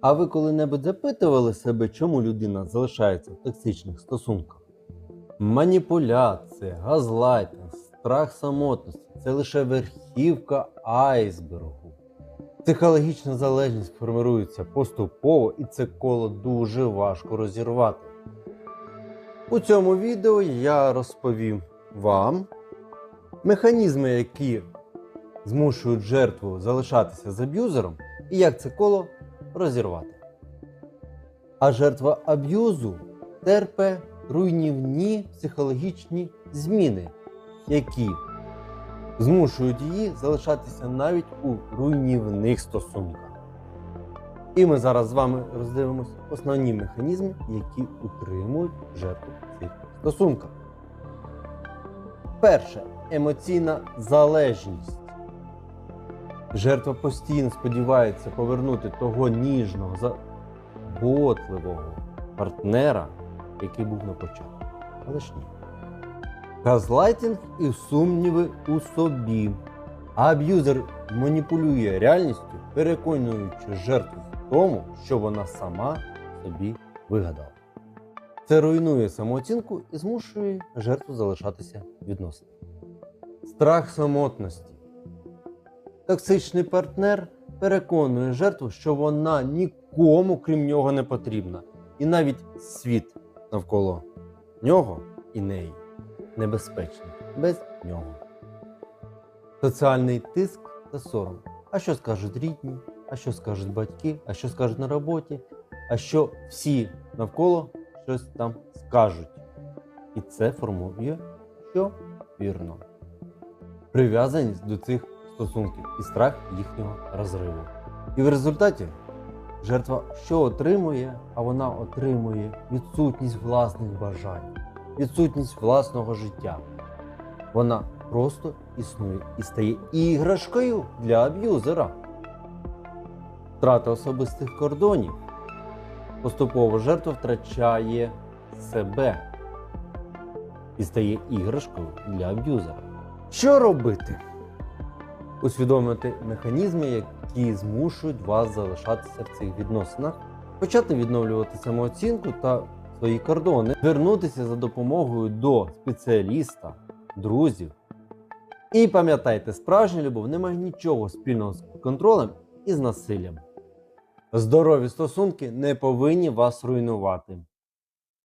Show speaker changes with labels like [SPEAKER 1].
[SPEAKER 1] А ви коли-небудь запитували себе, чому людина залишається в токсичних стосунках? Маніпуляція, газлайтинг, страх самотності це лише верхівка айсбергу. Психологічна залежність формирується поступово і це коло дуже важко розірвати. У цьому відео я розповім вам механізми, які змушують жертву залишатися з аб'юзером, і як це коло розірвати. А жертва аб'юзу терпе руйнівні психологічні зміни, які змушують її залишатися навіть у руйнівних стосунках. І ми зараз з вами роздивимося основні механізми, які утримують жертву цих стосунках. Перше емоційна залежність. Жертва постійно сподівається повернути того ніжного, заботливого партнера, який був на початку. Але ж ні. Газлайтинг і сумніви у собі. А аб'юзер маніпулює реальністю, переконуючи жертву в тому, що вона сама собі вигадала. Це руйнує самооцінку і змушує жертву залишатися відносно. Страх самотності. Токсичний партнер переконує жертву, що вона нікому, крім нього, не потрібна. І навіть світ навколо нього і неї небезпечний без нього. Соціальний тиск та сором. А що скажуть рідні? А що скажуть батьки? А що скажуть на роботі? А що всі навколо щось там скажуть? І це формує, що вірно. Прив'язаність до цих стосунків і страх їхнього розриву. І в результаті жертва що отримує, а вона отримує відсутність власних бажань, відсутність власного життя. Вона просто існує і стає іграшкою для аб'юзера. Втрата особистих кордонів. Поступово жертва втрачає себе і стає іграшкою для аб'юзера. Що робити? Усвідомити механізми, які змушують вас залишатися в цих відносинах, почати відновлювати самооцінку та свої кордони, звернутися за допомогою до спеціаліста, друзів. І пам'ятайте, справжня любов не має нічого спільного з контролем і з насиллям. Здорові стосунки не повинні вас руйнувати.